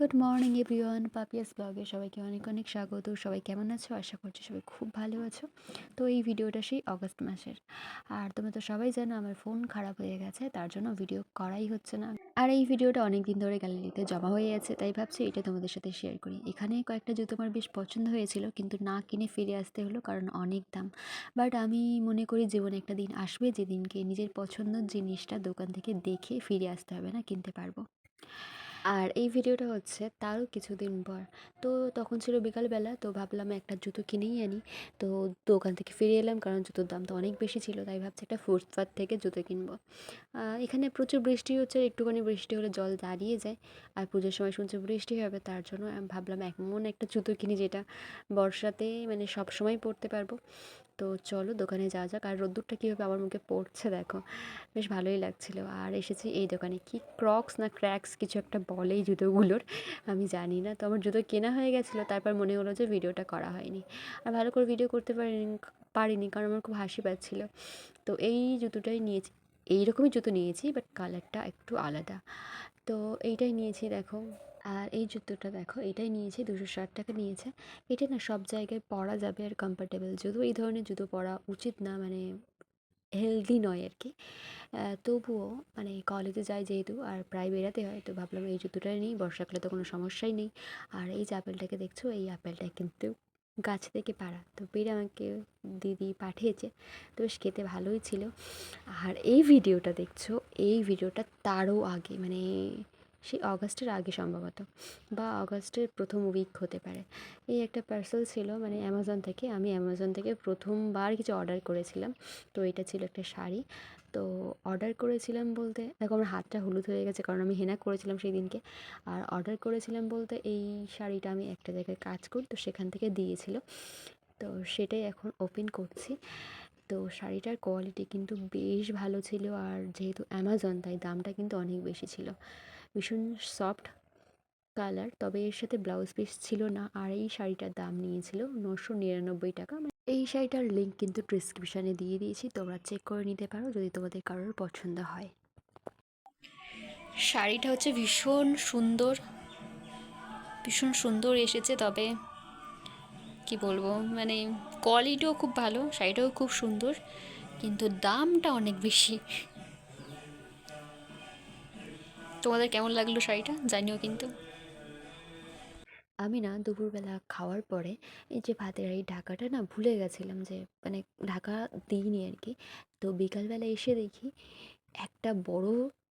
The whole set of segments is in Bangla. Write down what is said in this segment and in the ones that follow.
গুড মর্নিং এভরিওয়ান পাপিয়াস ব্লগে সবাইকে অনেক অনেক স্বাগত। সবাই কেমন আছো? আশা করছি সবাই খুব ভালো আছো। তো এই ভিডিওটা সেই অগস্ট মাসের। আর তোমরা তো সবাই জানো আমার ফোন খারাপ হয়ে গেছে, তার জন্য ভিডিও করাই হচ্ছে না। আর এই ভিডিওটা অনেক দিন ধরে গ্যালারিতে জমা হয়ে আছে, তাই ভাবছি এটা তোমাদের সাথে শেয়ার করি। এখানে কয়েকটা জুতো আমার বেশ পছন্দ হয়েছিল, কিন্তু না কিনে ফিরে আসতে হলো, কারণ অনেক দাম। বাট আমি মনে করি জীবনে একটা দিন আসবে, যেদিনকে নিজের পছন্দের জিনিসটা দোকান থেকে দেখে ফিরে আসতে হবে না, কিনতে পারব। আর এই ভিডিওটা হচ্ছে তারও কিছুদিন পর। তো তখন ছিল বিকালবেলা, তো ভাবলাম একটা জুতো কিনেই আনি। তো দোকান থেকে ফিরে এলাম কারণ জুতোর দাম তো অনেক বেশি ছিল, তাই ভাবছি একটা ফুটপাথ থেকে জুতো কিনবো। এখানে প্রচুর বৃষ্টি হচ্ছে একটুখানি বৃষ্টি হলে জল দাঁড়িয়ে যায়। আর পুজোর সময় শুনছে বৃষ্টি হবে, তার জন্য ভাবলাম এমন একটা জুতো কিনি যেটা বর্ষাতে মানে সব সময় পরতে পারব। তো চলো দোকানে যাওয়া যাক। আর রোদ্দুরটা কীভাবে আমার মুখে পড়ছে দেখো। বেশ ভালোই লাগছিল। আর এসেছি এই দোকানে। কি ক্রক্স না ক্র্যাক্স কিছু একটা বলে এই জুতোগুলোর, আমি জানি না। তো আমার জুতো কেনা হয়ে গেছিল, তারপর মনে হলো যে ভিডিওটা করা হয়নি। আর ভালো করে ভিডিও করতে পারিনি পারিনি, কারণ আমার খুব হাসি পাচ্ছিলো। তো এই জুতোটাই নিয়েছি। এইরকমই জুতো নিয়েছি, বাট কালারটা একটু আলাদা। তো এইটাই নিয়েছি, দেখো। আর এই জুতোটা দেখো, এটাই নিয়েছি, দুশো ষাট টাকা নিয়েছে। এটা না সব জায়গায় পরা যাবে আর কমফর্টেবল যদিও এই ধরনের জুতো পরা উচিত না মানে হেলদি নয় আর কি। তবুও মানে কলেজে যাই যেহেতু, আর প্রায় বেরাতে হয়, তো ভাবলাম এই জুতোটাই নেই, বর্ষাকালে তো কোনো সমস্যাই নেই। আর এই যে আপেলটাকে দেখছ, এই আপেলটা কিন্তু গাছ থেকে পাড়া, তো পেরে আমাকে দিদি পাঠিয়েছে, তো বেশ খেতে ভালোই ছিল। আর এই ভিডিওটা দেখছ, এই ভিডিওটা তারও আগে মানে সেই অগাস্টের আগে সম্ভবত, বা অগাস্টের প্রথম উইক হতে পারে। এই একটা পার্সেল ছিল মানে অ্যামাজন থেকে, আমি অ্যামাজন থেকে প্রথমবার কিছু অর্ডার করেছিলাম। তো এটা ছিল একটা শাড়ি। তো অর্ডার করেছিলাম বলতে, দেখো আমার হাতটা হলুদ হয়ে গেছে, কারণ আমি হেনা করেছিলাম সেই দিনকে আর অর্ডার করেছিলাম বলতে, এই শাড়িটা আমি একটা জায়গায় কাজ করি, তো সেখান থেকে দিয়েছিল। তো সেটাই এখন ওপেন করছি। তো শাড়িটার কোয়ালিটি কিন্তু বেশ ভালো ছিল, আর যেহেতু অ্যামাজন তাই দামটা কিন্তু অনেক বেশি ছিল। ভীষণ সফট কালার তবে এর সাথে ব্লাউজ পিস ছিল না। আর এই শাড়িটার দাম নিয়েছিল নশো নিরানব্বই টাকা। এই শাড়িটার লিঙ্ক কিন্তু ডিসক্রিপশানে দিয়ে দিয়েছি, তোমরা চেক করে নিতে পারো যদি তোমাদের কারোর পছন্দ হয়। শাড়িটা হচ্ছে ভীষণ সুন্দর ভীষণ সুন্দর এসেছে, তবে কি বলব মানে কোয়ালিটিও খুব ভালো, শাড়িটাও খুব সুন্দর, কিন্তু দামটা অনেক বেশি। তোমাদের কেমন লাগল শাড়িটা? জানিও কিন্তু। আমি না দুপুরবেলা খাওয়ার পরে এই যে ভাতের এই ঢাকাটা না ভুলে গেছিলাম যে মানে ঢাকা দিইনি আর কি। তো বিকালবেলা এসে দেখি একটা বড়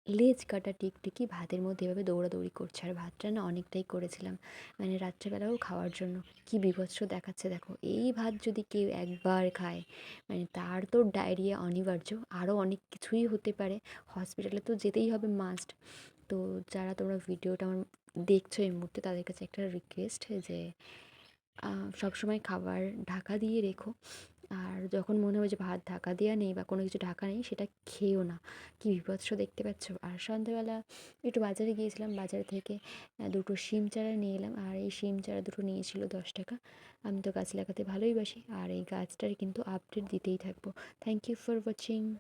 লেজ কাটা টিকটিকি ভাতের মধ্যে এভাবে দৌড়াদৌড়ি করছে। আর ভাতটা না অনেকটাই করেছিলাম। মানে রাত্রেবেলাও খাওয়ার জন্য। কি বিভৎস দেখাচ্ছে দেখো। এই ভাত যদি কেউ একবার খায় মানে তার তো ডায়রিয়া অনিবার্য। আরও অনেক কিছুই হতে পারে। হসপিটালে তো যেতেই হবে মাস্ট। তো যারা তোমরা ভিডিওটা আমার দেখছ এই মুহূর্তে, তাদের কাছে একটা রিকোয়েস্ট যে সবসময় খাবার ঢাকা দিয়ে রেখো। আর যখন মনে হবে যে ভাত ঢাকা দেওয়া নেই বা কোনো কিছু ঢাকা নেই, সেটা খেয়েও না। কি বিভৎস দেখতে পাচ্ছ। আর সন্ধ্যেবেলা একটু বাজারে গিয়েছিলাম। বাজার থেকে দুটো শিম চারা নিয়ে এলাম। আর এই শিম চারা দুটো নিয়েছিল দশ টাকা। আমি তো গাছ লাগাতে ভালোই বাসি। আর এই গাছটার কিন্তু আপডেট দিতেই থাকব। Thank you for watching